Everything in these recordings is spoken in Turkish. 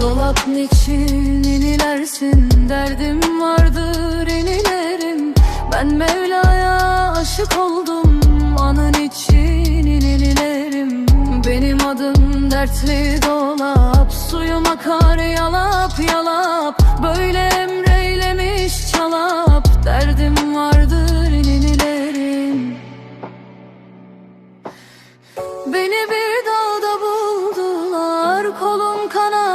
Dolap niçin inilersin Derdim vardır inilerim Ben Mevla'ya aşık oldum Anın için inilerim Benim adım dertli dolap Suyum akar yalap yalap. Böyle emreylemiş çalap Derdim vardır inilerim Beni bir dağda buldular Kolum kanadım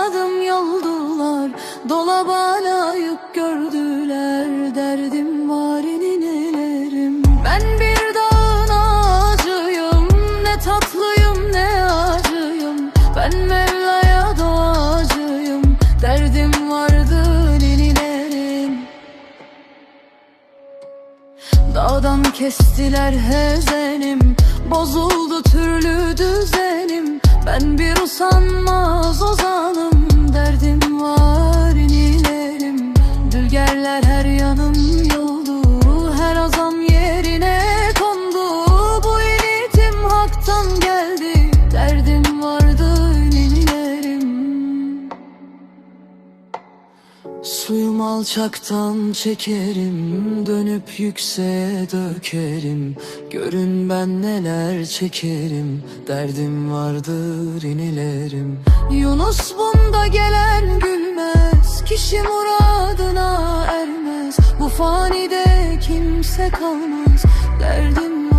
Dağdan kestiler hezenim Bozuldu türlü düzenim. Ben bir usanmaz ozanım Derdim var inilerim. Dülgerler her yanım Suyum alçaktan çekerim Dönüp yükseğe dökerim. Görün ben neler çekerim Derdim vardır inilerim Yunus bunda gelen gülmez Kişi muradına ermez. Bu fanide kimse kalmaz Derdim